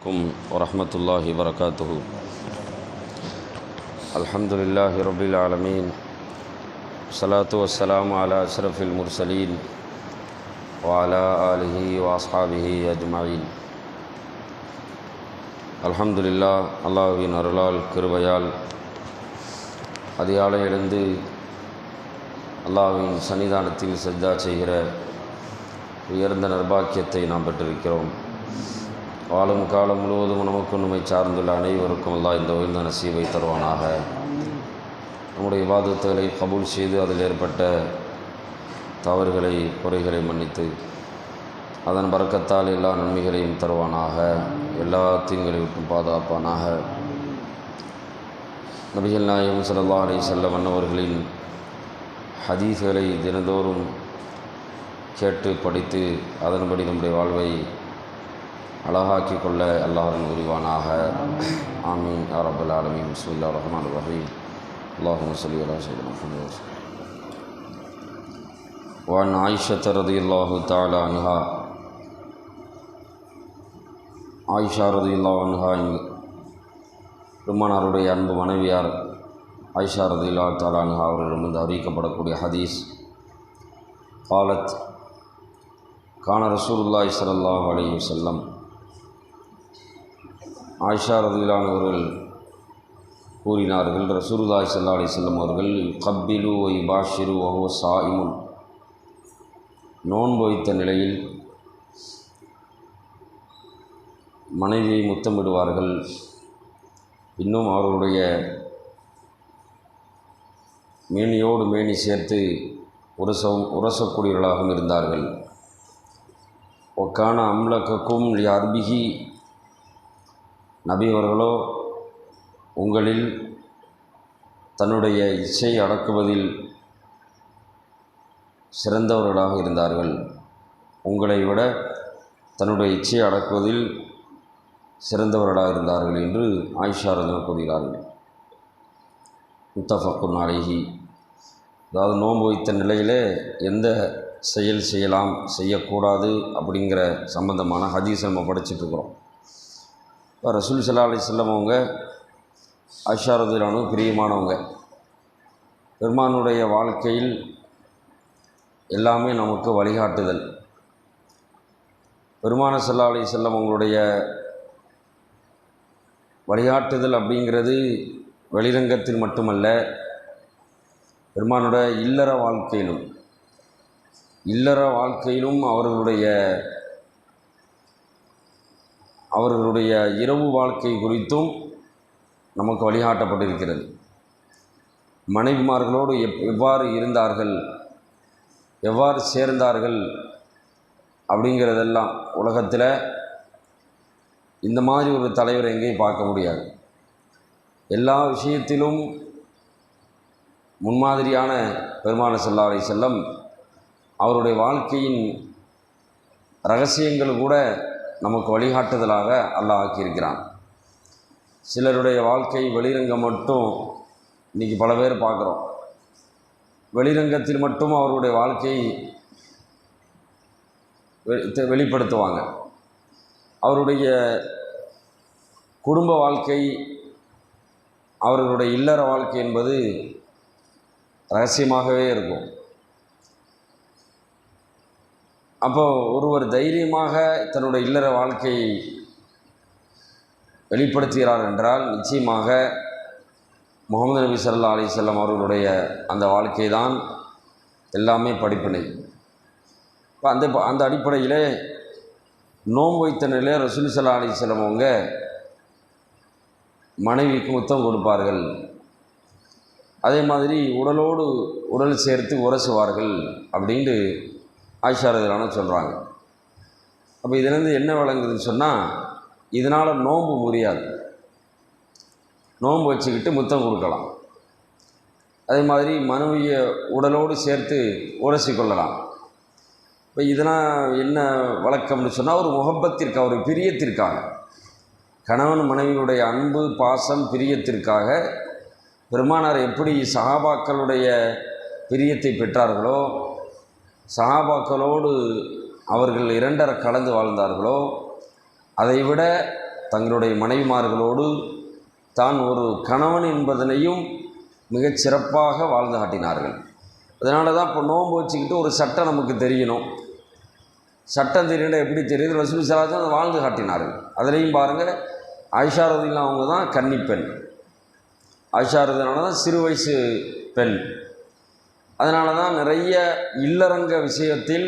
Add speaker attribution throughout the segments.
Speaker 1: عليكم ورحمة الله وبركاته الحمد لله رب العالمين والصلاة والسلام على أشرف المرسلين وعلى آله وأصحابه أجمعين அல்ஹம்துலில்லா அல்லாஹ்வின் அருளால் கிருபையால் அதிகாலை எழுந்து அல்லாஹ்வின் சன்னிதானத்தில் சஜ்ஜா செய்கிற உயர்ந்த நர்பாக்கியத்தை நாம் பெற்றிருக்கிறோம் வாழும் காலம் முழுவதும் நமக்கு நம்மை சார்ந்துள்ள அனைவருக்கும் அல்லாஹ் இந்த உயர்ந்த நசீவை தருவானாக. நம்முடைய விவாதத்துகளை கபூல் செய்து அதில் ஏற்பட்ட தவறுகளை குறைகளை மன்னித்து அதன் பறக்கத்தால் எல்லா நன்மைகளையும் தருவானாக. எல்லா தீன்களை விட்டும் பாதுகாப்பானாக. நபிகள் நாயகம் சல்லா அலி செல்ல அன்னவர்களின் ஹதீஸ்களை தினந்தோறும் கேட்டு படித்து அதன்படி நம்முடைய வாழ்வை அழகாக்கி கொள்ள அல்லாஹின் உரிவானாக ஆமீன் அரபுல் ஆலமீன் பிஸ்மில்லா ரஹ்மான் ரஹீம் அல்லாஹும் சொல்லி அல்லா சொல்லி وعن عائشة رضي الله تعالى عنها ஆயிஷா ரதியுல்லா அன்ஹா பெருமானாருடைய அன்பு மனைவியார் ஆயிஷா ரதியுல்லா தாலா அன்ஹா அவர்களிடமிருந்து அறிவிக்கப்படக்கூடிய ஹதீஸ் காலத் கான ரசூலுல்லாய் ஸல்லல்லாஹு அலைஹி வஸல்லம் ஆயிஷா ரதியுல்லான் அவர்கள் கூறினார்கள் ரசூருதாய் சல்லா அலி செல்லம் அவர்கள் கப்பிலு ஒய் பாஷிரு ஒஹோ சாயிமுன். நோன்பு வைத்த நிலையில் மனைவியை முத்தமிடுவார்கள் இன்னும் அவர்களுடைய மேனியோடு மேனி சேர்த்து உரசவும் உரசக்கூடியவர்களாகவும் இருந்தார்கள். ஒக்கான அம்லக்கக்கும் அர்பிகி நபி அவர்களோ உங்களில் தன்னுடைய இச்சை அடக்குவதில் சிறந்தவர்களாக இருந்தார்கள். உங்களை விட தன்னுடைய இச்சையை அடக்குவதில் சிறந்தவர்களாக இருந்தார்கள் என்று ஆயிஷா ரஜன் கூறுகிறார்கள். முத்தஃபக்குன் அழகி அதாவது நோன்பு வைத்த நிலையிலே எந்த செயல் செய்யலாம் செய்யக்கூடாது அப்படிங்கிற சம்பந்தமான ஹதீஸ் நம்ம படிச்சுட்ருக்குறோம் இப்போ ரசூல் சல்லா அலி செல்லம் அவங்க ஆயிஷா பிரியமானவங்க. பெருமானுடைய வாழ்க்கையில் எல்லாமே நமக்கு வழிகாட்டுதல். பெருமான சல்லா அலி செல்லம் அவங்களுடைய வழிகாட்டுதல் அப்படிங்கிறது வெளிரங்கத்தில் மட்டுமல்ல பெருமானோட இல்லற வாழ்க்கையிலும் இல்லற வாழ்க்கையிலும் அவர்களுடைய அவர்களுடைய இரவு வாழ்க்கை குறித்தும் நமக்கு வழிகாட்டப்பட்டிருக்கிறது. மனைவிமார்களோடு எப் எவ்வாறு இருந்தார்கள்? எவ்வாறு சேர்ந்தார்கள்? அப்படிங்கிறதெல்லாம் உலகத்தில் இந்த மாதிரி ஒரு தலைவர் எங்கேயும் பார்க்க முடியாது. எல்லா விஷயத்திலும் முன்மாதிரியான பெருமான செல்லாரை செல்லம் அவருடைய வாழ்க்கையின் ரகசியங்கள் கூட நமக்கு வழிகாட்டுதலாக அல்லாஹ் ஆக்கியிருக்கிறான். சிலருடைய வாழ்க்கை வெளிரங்கம் மட்டும் இன்றைக்கி பல பேர் பார்க்குறோம். வெளிரங்கத்தில் மட்டும் அவருடைய வாழ்க்கையை வெளிப்படுத்துவாங்க. அவருடைய குடும்ப வாழ்க்கை அவர்களுடைய இல்லற வாழ்க்கை என்பது ரகசியமாகவே இருக்கும். அப்போ ஒருவர் தைரியமாக தன்னுடைய இல்லற வாழ்க்கையை வெளிப்படுத்துகிறார் என்றால் நிச்சயமாக முகமது நபி சல்லா அலி செல்லம் அவர்களுடைய அந்த வாழ்க்கை தான் எல்லாமே படிப்பினை. இப்போ அந்த அந்த அடிப்படையில் நோன்பு வைத்த நிலையில் ரசூல் சல்லா அலி செல்லம் அவங்க மனைவிக்கு முத்தம் கொடுப்பார்கள். அதே மாதிரி உடலோடு உடல் சேர்த்து உரசுவார்கள் அப்படின்ட்டு ஆயிஷாரதிலான சொல்கிறாங்க அப்போ இதுலேருந்து என்ன விளங்குதுன்னு சொன்னால் இதனால் நோன்பு முடியாது நோன்பு வச்சுக்கிட்டு முத்தம் கொடுக்கலாம். அதே மாதிரி மனுவியை உடலோடு சேர்த்து உரசி கொள்ளலாம். இப்போ இதெல்லாம் என்ன வழக்கம்னு சொன்னால் ஒரு முகப்பத்திற்காக ஒரு பிரியத்திற்காக கணவன் மனைவியுடைய அன்பு பாசம் பிரியத்திற்காக பெருமானார் எப்படி சகாபாக்களுடைய பிரியத்தை பெற்றார்களோ சஹாபாக்களோடு அவர்கள் இரண்டர கலந்து வாழ்ந்தார்களோ அதைவிட தங்களுடைய மனைவிமார்களோடு தான் ஒரு கணவன் என்பதனையும் மிகச் சிறப்பாக வாழ்ந்து காட்டினார்கள். அதனால தான் இப்போ நோன்பு வச்சுக்கிட்டு ஒரு சட்டம் நமக்கு தெரியணும். சட்டம் தெரியல எப்படி தெரியுது? ரசூல் சராஜன் அதை வாழ்ந்து காட்டினார்கள். அதுலேயும் பாருங்கள் ஆயிஷா ரதில்லாம் அவங்க தான் கன்னிப்பெண் ஆயிஷா ரதினால தான் சிறு வயசு பெண். அதனால தான் நிறைய இல்லறங்க விஷயத்தில்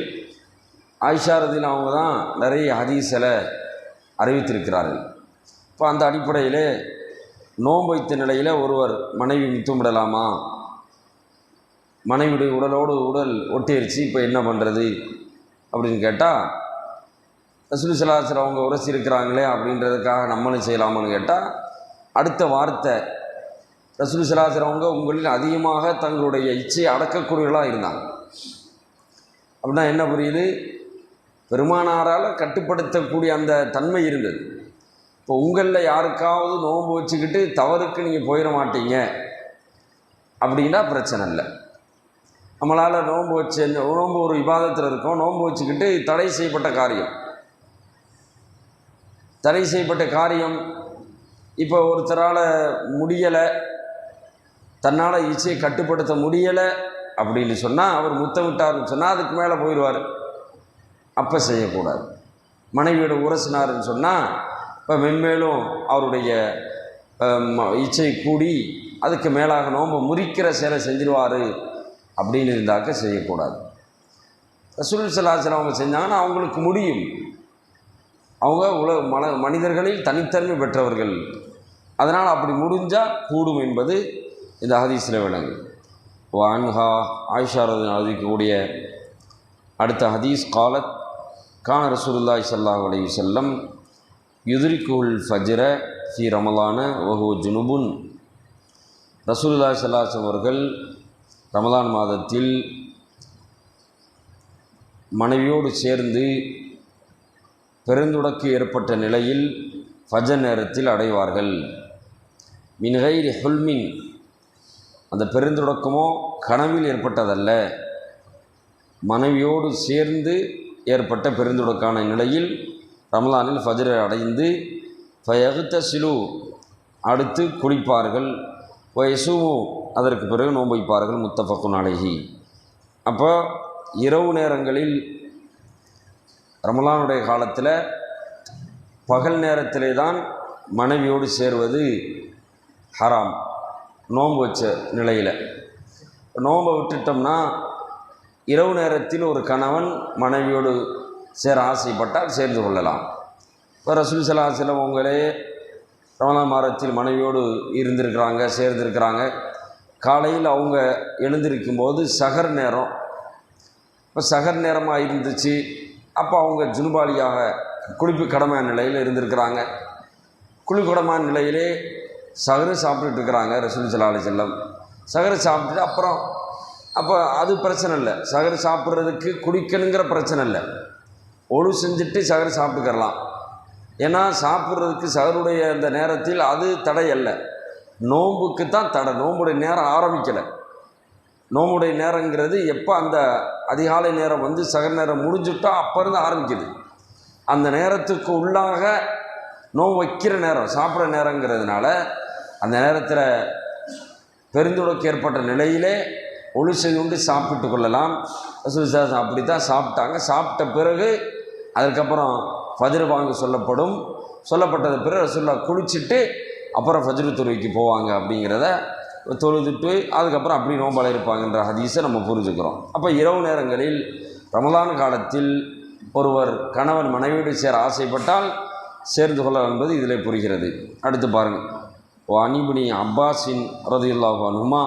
Speaker 1: ஆயிஷாரதியில் அவங்க தான் நிறைய ஹதீஸில் அறிவித்திருக்கிறார்கள். இப்போ அந்த அடிப்படையிலே நோன்பு வைத்த நிலையில் ஒருவர் மனைவி முத்தமிடலாமா மனைவியுடைய உடலோடு உடல் ஒட்டிருச்சு இப்போ என்ன பண்ணுறது அப்படின்னு கேட்டால் ரசூல் சலாசர் அவங்க உரசி இருக்கிறாங்களே அப்படின்றதுக்காக நம்மளும் செய்யலாமான்னு கேட்டால் அடுத்த வார்த்தை ரசூல் சலாசர் அவங்க உங்களில் அதிகமாக தங்களுடைய இச்சையை அடக்கக்கூடியவர்களாக இருந்தாங்க. அப்படின்னா என்ன புரியுது? பெருமானாரால் கட்டுப்படுத்தக்கூடிய அந்த தன்மை இருந்தது. இப்போ உங்களில் யாருக்காவது நோன்பு வச்சுக்கிட்டு தவறுக்கு நீங்கள் போயிட மாட்டீங்க. அப்படின்னா பிரச்சனை இல்லை. நம்மளால் நோன்பு வச்சு நோன்பு ஒரு விவாதத்தில் இருக்கோம். நோன்பு வச்சுக்கிட்டு தடை செய்யப்பட்ட காரியம். தடை செய்யப்பட்ட காரியம். இப்போ ஒருத்தரால் முடியலை. தன்னால் இச்சையை கட்டுப்படுத்த முடியலை அப்படின்னு சொன்னால் அவர் முத்தமிட்டார்னு சொன்னால் அதுக்கு மேலே போயிடுவார். அப்போ செய்யக்கூடாது. மனைவியோட உரசினார்னு சொன்னால் இப்போ மென்மேலும் அவருடைய இச்சை கூடி அதுக்கு மேலாக நோம்ப முறிக்கிற செயலை செஞ்சிருவார் அப்படின்னு இருந்தாக்க செய்யக்கூடாது. ரசூல் சலாசலம் அவங்க செஞ்சாங்கன்னா அவங்களுக்கு முடியும். அவங்க உலக மன மனிதர்களில் தனித்தன்மை பெற்றவர்கள். அதனால் அப்படி முடிஞ்சால் கூடும் என்பது இந்த ஹதீஸில் விளங்கு. வான்ஹா ஆயிஷாரது அறிவிக்கக்கூடிய அடுத்த ஹதீஸ் காலத் கான ரசூலுல்லாய் சல்லாஹ் அலி செல்லம் யுதுரிக்குல் ஃபஜ்ர ஃபி ரமலான ஒஹு ஜுனுபுன். ரசூலுல்லாய் சல்லாஹம் அவர்கள் ரமலான் மாதத்தில் மனைவியோடு சேர்ந்து பெருந்துடக்கு ஏற்பட்ட நிலையில் ஃபஜ நேரத்தில் அடைவார்கள். மின்கைரி ஹுல்மின் அந்த பெருந்தொடக்கமோ கனவில் ஏற்பட்டதல்ல. மனைவியோடு சேர்ந்து ஏற்பட்ட பெருந்தொடக்கான நிலையில் ரமலானில் ஃபஜரை அடைந்து ஃபயகுத்த சிலு அடுத்து குளிப்பார்கள். வயசுமு அதற்கு பிறகு நோம்பிப்பார்கள் வைப்பார்கள் முத்தஃபக்குன் அழகி அப்போ இரவு நேரங்களில் ரமலானுடைய காலத்தில் பகல் நேரத்திலே தான் மனைவியோடு சேர்வது ஹராம். நோன்பு வச்ச நிலையில். நோன்பை விட்டுட்டோம்னா இரவு நேரத்தில் ஒரு கணவன் மனைவியோடு சேர ஆசைப்பட்டால் சேர்ந்து கொள்ளலாம். இப்போ ரசூல் சலா சிலவங்களே ரமலான் மாதத்தில் மனைவியோடு இருந்திருக்கிறாங்க சேர்ந்திருக்கிறாங்க. காலையில் அவங்க எழுந்திருக்கும் போது சகர் நேரம். இப்போ சகர் நேரமாக இருந்துச்சு. அப்போ அவங்க ஜுனுபாலியாக குளிப்பு கடமையான நிலையில் இருந்திருக்கிறாங்க. குளிக்கடமான நிலையிலே சகரு சாப்பிட்டுட்டு இருக்கிறாங்க ரசூல் சல்லா அலி செல்லம் சகரு சாப்பிட்டுட்டு அப்புறம் அப்போ அது பிரச்சனை இல்லை. சகரு சாப்பிட்றதுக்கு குடிக்கணுங்கிற பிரச்சனை இல்லை. ஒழு செஞ்சுட்டு சகரு சாப்பிட்டுக்கரலாம் ஏன்னா சாப்பிட்றதுக்கு சகருடைய அந்த நேரத்தில் அது தடை அல்ல. நோம்புக்கு தான் தடை. நோம்புடைய நேரம் ஆரம்பிக்கலை. நோம்புடைய நேரங்கிறது எப்போ அந்த அதிகாலை நேரம் வந்து சகர் நேரம் முடிஞ்சுட்டோ அப்போ இருந்து ஆரம்பிக்குது. அந்த நேரத்துக்கு உள்ளாக நோம்பு வைக்கிற நேரம் சாப்பிட்ற நேரங்கிறதுனால அந்த நேரத்தில் பெருந்துடக்கு ஏற்பட்ட நிலையிலே ஒளி செய்து சாப்பிட்டு கொள்ளலாம். ரசூல் அப்படி தான் சாப்பிட்டாங்க. சாப்பிட்ட பிறகு அதுக்கப்புறம் ஃபஜ்ரு வாங்க சொல்லப்படும். சொல்லப்பட்டது பிறகு ரசூல்லா குளிச்சுட்டு அப்புறம் ஃபஜ்ரு துறைக்கு போவாங்க அப்படிங்கிறத தொழுதுட்டு அதுக்கப்புறம் அப்படி நோம்பால இருப்பாங்கன்ற ஹதீஸை நம்ம புரிஞ்சுக்கிறோம். அப்போ இரவு நேரங்களில் ரமலான் காலத்தில் ஒருவர் கணவன் மனைவியோடு சேர ஆசைப்பட்டால் சேர்ந்து கொள்ளலாம் என்பது இதில் புரிகிறது. அடுத்து பாருங்கள் அனிபுனி அப்பாஸின் ரதியுல்லாஹு அனுமா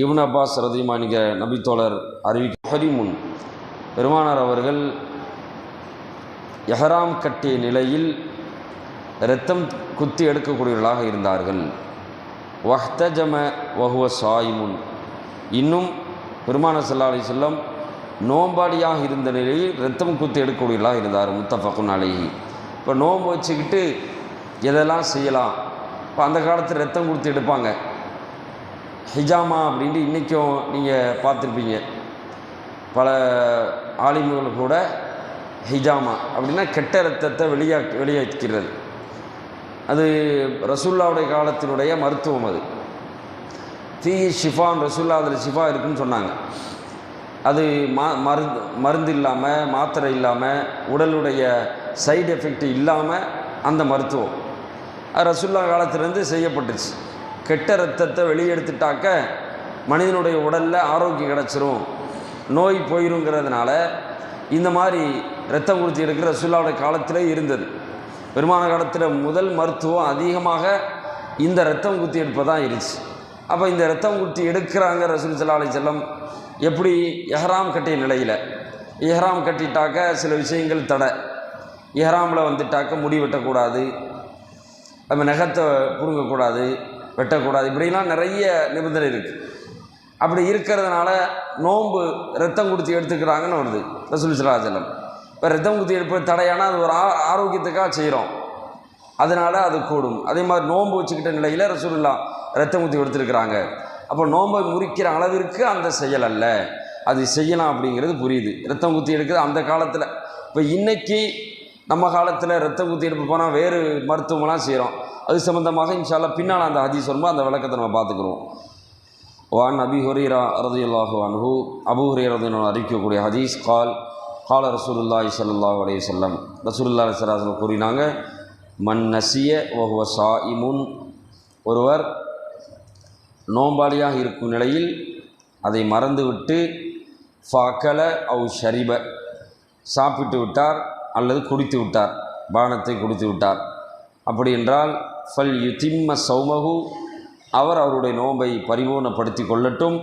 Speaker 1: இவன் அப்பாஸ் ரதிமானிக நபித்தோழர் அறிவிக்க ஹரிமுன் பெருமானார் அவர்கள் எஹராம் கட்டிய நிலையில் இரத்தம் குத்தி எடுக்கக்கூடியவர்களாக இருந்தார்கள். வஹ்தஜம வஹுவ சாயிமுன். இன்னும் பெருமான செல்லாலை அலி சொல்லம் நோம்பாடியாக இருந்த நிலையில் ரத்தம் குத்தி எடுக்கக்கூடியவர்களாக இருந்தார். முத்தஃபக்குன் அலைஹி. இப்போ நோம்பு வச்சுக்கிட்டு எதெல்லாம் செய்யலாம்? இப்போ அந்த காலத்தில் ரத்தம் கொடுத்து எடுப்பாங்க. ஹிஜாமா அப்படின்ட்டு இன்றைக்கும் நீங்கள் பார்த்துருப்பீங்க. பல ஆலிம்கள் கூட ஹிஜாமா அப்படின்னா கெட்ட ரத்தத்தை வெளியா வெளியேற்கிறது அது ரசுல்லாவுடைய காலத்தினுடைய மருத்துவம் அது. தீ ஷிஃபான் ரசுல்லா அதில் ஷிஃபா இருக்குன்னு சொன்னாங்க. அது மா மருந்து மருந்து இல்லாமல் மாத்திரை இல்லாமல் உடலுடைய சைடு எஃபெக்ட் இல்லாமல் அந்த மருத்துவம். ரசுல்லா காலத்திலேருந்து செய்யப்பட்டுச்சு. கெட்ட ரத்தத்தை வெளியெடுத்துட்டாக்க மனிதனுடைய உடலில் ஆரோக்கியம் கிடச்சிரும். நோய் போயிருங்கிறதுனால இந்த மாதிரி ரத்தம் குடிச்சு எடுக்கிற ரசுல்லாவுடைய காலத்தில் இருந்தது. பெருமான காலத்தில் முதல் மருத்துவம் அதிகமாக இந்த ரத்தம் குத்தி எடுப்பதான் இருந்துச்சு. அப்போ இந்த ரத்தம் குத்தி எடுக்கிறாங்க ரசூல் சல்லா அலி செல்லம் எப்படி? எஹ்ராம் கட்டிய நிலையில். எஹ்ராம் கட்டிட்டாக்க சில விஷயங்கள் தடை. எஹ்ராமில் வந்துட்டாக்க முடி வெட்டக்கூடாது. நம்ம நகத்தை பிடுங்கக்கூடாது வெட்டக்கூடாது இப்படிலாம் நிறைய நிபந்தனை இருக்குது அப்படி இருக்கிறதுனால நோன்பு ரத்தம் கொடுத்து எடுத்துக்கிறாங்கன்னு வருது ரசூல் சல்லா இப்போ ரத்தம் குத்தி எடுப்பது தடையானால் அது ஒரு ஆ ஆரோக்கியத்துக்காக செய்கிறோம் அதனால் அது கூடும். அதே மாதிரி நோன்பு வச்சுக்கிட்ட நிலையில் ரசூல்லா ரத்தம் குத்தி எடுத்துருக்கிறாங்க. அப்போ நோன்பை முறிக்கிற அளவிற்கு அந்த செயல் அல்ல. அது செய்யலாம் அப்படிங்கிறது புரியுது. ரத்தம் குத்தி எடுக்கிறது அந்த காலத்தில். இப்போ இன்றைக்கி நம்ம காலத்தில் ரத்த குத்தி எடுப்பு போனால் வேறு மருத்துவமெல்லாம் செய்கிறோம் அது சம்மந்தமாக இன்ஷால்லா பின்னால் அந்த ஹதீஸ் வரும்போது அந்த விளக்கத்தை நம்ம பார்த்துக்குருவோம் வான் அபி ஹுரீரா ரதியுல்லாஹு அன்ஹு அபு ஹுரீரதின் அறிவிக்கக்கூடிய ஹதீஸ் கால் கால ரசூலுல்லாஹி ஸல்லல்லாஹு அலைஹி செல்லம் ரசூலுல்லாஹி ஸல்லல்லாஹு கூறினாங்க மன் நசிய ஓஹோ சா இமுன் ஒருவர் நோம்பாளியாக இருக்கும் நிலையில் அதை மறந்துவிட்டு ஃபாக்கல அவு ஷரிப சாப்பிட்டு விட்டார் அல்லது குடித்து விட்டார் பானத்தை குடித்து விட்டார். அப்படி என்றால் ஃபல் யுதிம்ம சௌமகு அவர் அவருடைய நோன்பை பரிபூர்ணப்படுத்தி கொள்ளட்டும்.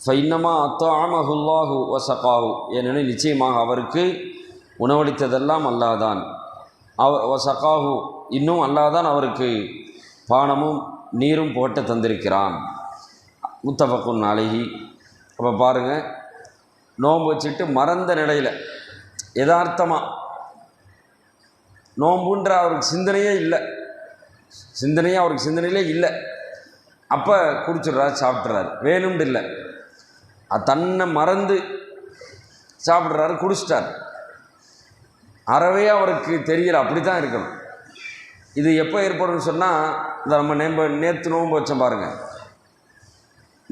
Speaker 1: ஃபைன்னமா அத்தாமஹுல்லாஹு வசகாஹு ஏனெனில் நிச்சயமாக அவருக்கு உணவளித்ததெல்லாம் அல்லாதான் அவ வசகாஹு இன்னும் அல்லாதான் அவருக்கு பானமும் நீரும் போட்டு தந்திருக்கிறான். முத்தபக்குன் அழகி அப்போ பாருங்கள் நோன்பு வச்சுட்டு மறந்த நிலையில் யதார்த்தமாக நோம்புன்ற அவருக்கு சிந்தனையே இல்லை. சிந்தனையே அவருக்கு சிந்தனையிலே இல்லை. அப்போ குடிச்சிடுறாரு சாப்பிட்றாரு வேணும்னு இல்லை. தன்னை மறந்து சாப்பிட்றாரு குடிச்சிட்டார். அறவே அவருக்கு தெரியல அப்படி தான் இருக்கணும். இது எப்போ ஏற்படும்னு சொன்னால் இந்த நம்ம நேம்ப நேற்று நோன்பு வச்சோம் பாருங்கள்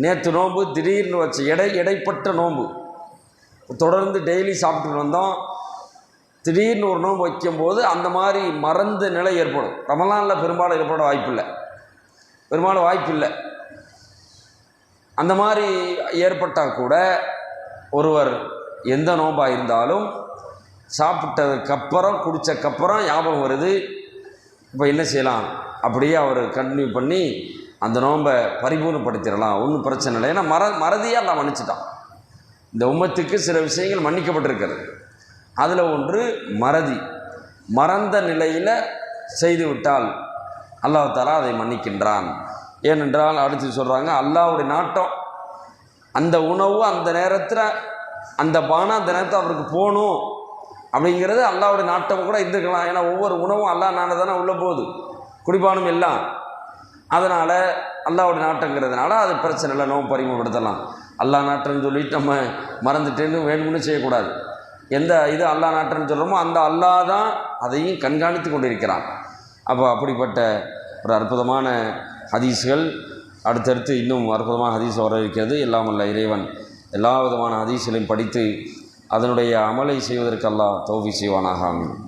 Speaker 1: நேற்று நோன்பு திடீர்னு வச்ச எடை எடைப்பட்ட நோன்பு. தொடர்ந்து டெய்லி சாப்பிட்டு வந்தோம். திடீர்னு ஒரு நோன்பு வைக்கும்போது அந்த மாதிரி மறந்த நிலை ஏற்படும். ரமலானில் பெரும்பாலும் ஏற்பட வாய்ப்பில்லை. பெரும்பாலும் வாய்ப்பில்லை. அந்த மாதிரி ஏற்பட்டால் கூட ஒருவர் எந்த நோம்பாக இருந்தாலும் சாப்பிட்டதுக்கப்புறம் குடித்தக்கப்புறம் ஞாபகம் வருது. இப்போ என்ன செய்யலாம்? அப்படியே அவர் கண்டினியூ பண்ணி அந்த நோன்பை பரிபூர்ணப்படுத்திடலாம். ஒன்றும் பிரச்சனை இல்லை. ஏன்னா மற மறதியாக நான் மன்னிச்சிட்டான். இந்த உம்மத்துக்கு சில விஷயங்கள் மன்னிக்கப்பட்டிருக்கிறது. அதில் ஒன்று மறதி. மறந்த நிலையில் செய்துவிட்டால் அல்லாஹ் தாலா அதை மன்னிக்கின்றான். ஏனென்றால் அடுத்து சொல்கிறாங்க அல்லாஹ்வுடைய நாட்டம் அந்த உணவு அந்த நேரத்தில் அந்த பானம் அந்த நேரத்தில் அவருக்கு போகணும் அப்படிங்கிறது அல்லாவுடைய நாட்டம் கூட இருந்துக்கலாம் ஏன்னா ஒவ்வொரு உணவும் அல்லா நானே தானே உள்ளே போகுது. குடிபானம் எல்லாம். அதனால் அல்லாவுடைய நாட்டங்கிறதுனால அது பிரச்சனை இல்லை நோம்பு பரிமப்படுத்தலாம் அல்லாஹ் நாட்டுன்னு சொல்லிட்டு நம்ம மறந்துட்டேன்னு வேணும்னு செய்யக்கூடாது. எந்த இது அல்லாஹ் நாட்டுன்னு சொல்கிறோமோ அந்த அல்லாஹ் தான் அதையும் கண்காணித்து கொண்டிருக்கிறான். அப்போ அப்படிப்பட்ட ஒரு அற்புதமான ஹதீஸ்கள் அடுத்தடுத்து இன்னும் அற்புதமான ஹதீஸ் வர இருக்கிறது. எல்லாம் அல்ல இறைவன் எல்லா விதமான ஹதீஸ்களையும் படித்து அதனுடைய அமலை செய்வதற்கு அல்லாஹ் தௌஃபி செய்வானாக. ஆமீன்.